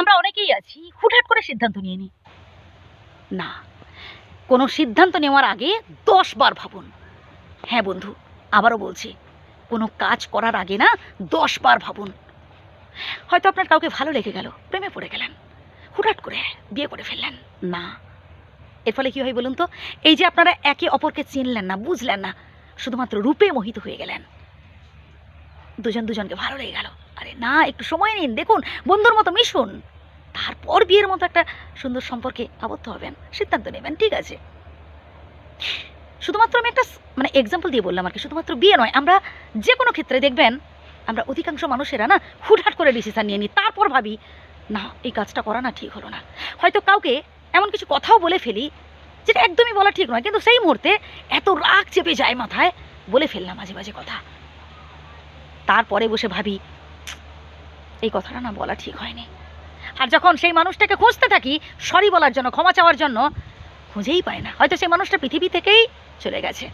আমরা অনেকেই আছি, হুটহাট করে সিদ্ধান্ত নিয়ে নিই। না, কোনো সিদ্ধান্ত নেওয়ার আগে দশ বার ভাবুন। হ্যাঁ বন্ধু, আবারও বলছি, কোনো কাজ করার আগে না দশ বার ভাবুন। হয়তো আপনার কাউকে ভালো লেগে গেল, প্রেমে পড়ে গেলেন, হুটহাট করে বিয়ে করে ফেললেন। না, এর ফলে কী হয় বলুন তো, এই যে আপনারা একে অপরকে চিনলেন না, বুঝলেন না, শুধুমাত্র রূপে মোহিত হয়ে গেলেন। দুজন দুজনকে ভালো লেগে গেল। আরে না, একটু সময় নিন, দেখুন, বন্ধুর মতো মিশুন। তারপর বিয়ের মতো একটা সুন্দর সম্পর্কে আবদ্ধ হবেন, সিদ্ধান্ত নেবেন, ঠিক আছে? শুধুমাত্র আমি একটা মানে এক্সাম্পল দিয়ে বললাম আর কি, শুধুমাত্র বিয়ে নয়, আমরা যে কোনো ক্ষেত্রে দেখবেন, আমরা অধিকাংশ মানুষেরা না, হুটহাট করে ডিসিশন নিয়ে নিই, তারপর ভাবি, না, এই কাজটা করা না, ঠিক হলো না। হয়তো কাউকে এমন কিছু কথাও বলে ফেলি, যেটা একদমই বলা ঠিক নয়, কিন্তু সেই মুহূর্তে এত রাগ চেপে যায় মাথায়, বলে ফেললাম মাঝে মাঝে কথা। তারপরে বসে ভাবি এই কথাটা না বলা ঠিক হয়নি। আর যখন সেই মানুষটাকে খুঁজতে থাকি, সরি বলার জন্য, ক্ষমা চাওয়ার জন্য, খুঁজেই পায় না। হয়তো সেই মানুষটা পৃথিবী থেকেই চলে গেছে।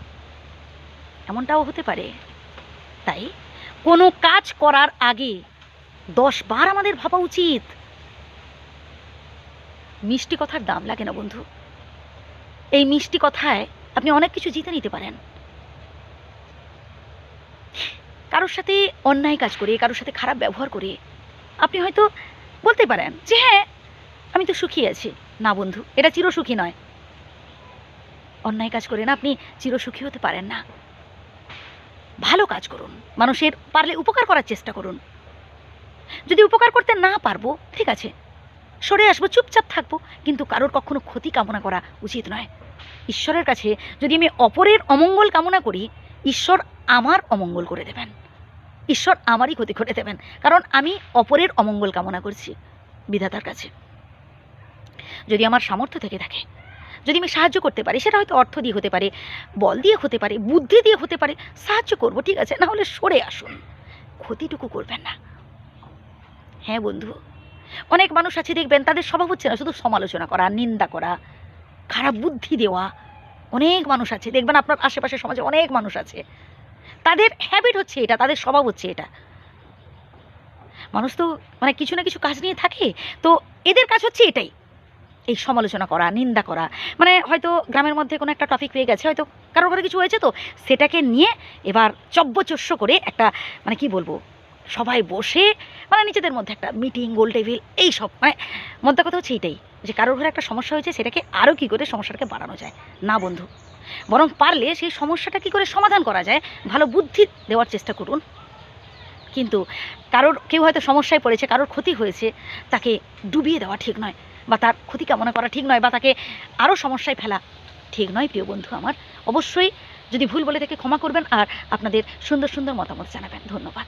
এমনটাও হতে পারে। তাই কোনো কাজ করার আগে দশ বার আমাদের ভাবা উচিত। মিষ্টি কথার দাম লাগে না, বন্ধু। এই মিষ্টি কথায় আপনি অনেক কিছু জিতে নিতে পারেন। কারোর সাথে অন্যায় কাজ করে, কারোর সাথে খারাপ ব্যবহার করে আপনি হয়তো বলতে পারেন যে হ্যাঁ আমি তো সুখী আছি। না বন্ধু, এটা চিরসুখী নয়। অন্যায় কাজ করে না, আপনি চিরসুখী হতে পারেন না। ভালো কাজ করুন, মানুষের পারলে উপকার করার চেষ্টা করুন। যদি উপকার করতে না পারব, ঠিক আছে, সরে আসব, চুপচাপ থাকব, কিন্তু কারোর কখনো ক্ষতি কামনা করা উচিত নয়। ঈশ্বরের কাছে যদি আমি অপরের অমঙ্গল কামনা করি, ঈশ্বর আমার অমঙ্গল করে দেবেন। ঈশ্বর আমারই ক্ষতি করে দেবেন। কারণ আমি অপরের অমঙ্গল কামনা করছি বিধাতার কাছে। যদি আমার সামর্থ্য থেকে থাকে, যদি আমি সাহায্য করতে পারি, সেটা হয়তো অর্থ দিয়ে হতে পারে, বল দিয়ে হতে পারে, বুদ্ধি দিয়ে হতে পারে, সাহায্য করব, ঠিক আছে? না হলে সরে আসুন। ক্ষতিটুকু করবেন না। হ্যাঁ বন্ধু, অনেক মানুষ আছে দেখবেন, তাদের স্বভাব হচ্ছে না, শুধু সমালোচনা করা, নিন্দা করা, খারাপ বুদ্ধি দেওয়া। অনেক মানুষ আছে, দেখবেন আপনার আশেপাশে সমাজে অনেক মানুষ আছে। তাদের হ্যাবিট হচ্ছে এটা, তাদের স্বভাব হচ্ছে এটা। মানুষ তো মানে কিছু না কিছু কাজ নিয়ে থাকে, তো এদের কাজ হচ্ছে এটাই। এই সমালোচনা করা, নিন্দা করা। মানে হয়তো গ্রামের মধ্যে কোনো একটা টপিক পেয়ে গেছে, হয়তো কারোর ঘরে কিছু হয়েছে তো, সেটাকে নিয়ে এবার চব্যচস্য করে একটা মানে কি বলব সবাই বসে মানে নিজেদের মধ্যে একটা মিটিং গোল টেবিল এই সব। মানে মধ্যে কথা হচ্ছে এটাই, যে কারোর ঘরে একটা সমস্যা হয়েছে, সেটাকে আরও কী করে সমস্যাটাকে বাড়ানো যায়। না বন্ধু। বরং পারলে সেই সমস্যাটা কি করে সমাধান করা যায়, ভালো বুদ্ধি দেওয়ার চেষ্টা করুন। কিন্তু কারোর কেউ হয়তো সমস্যায় পড়েছে, কারোর ক্ষতি হয়েছে, তাকে ডুবিয়ে দেওয়া ঠিক নয় বা তার ক্ষতি কামনা করা ঠিক নয় বা তাকে আরও সমস্যায় ফেলা ঠিক নয়, প্রিয় বন্ধু আমার। অবশ্যই যদি ভুল বলে থেকে ক্ষমা করবেন আর আপনাদের সুন্দর সুন্দর মতামত জানাবেন। ধন্যবাদ।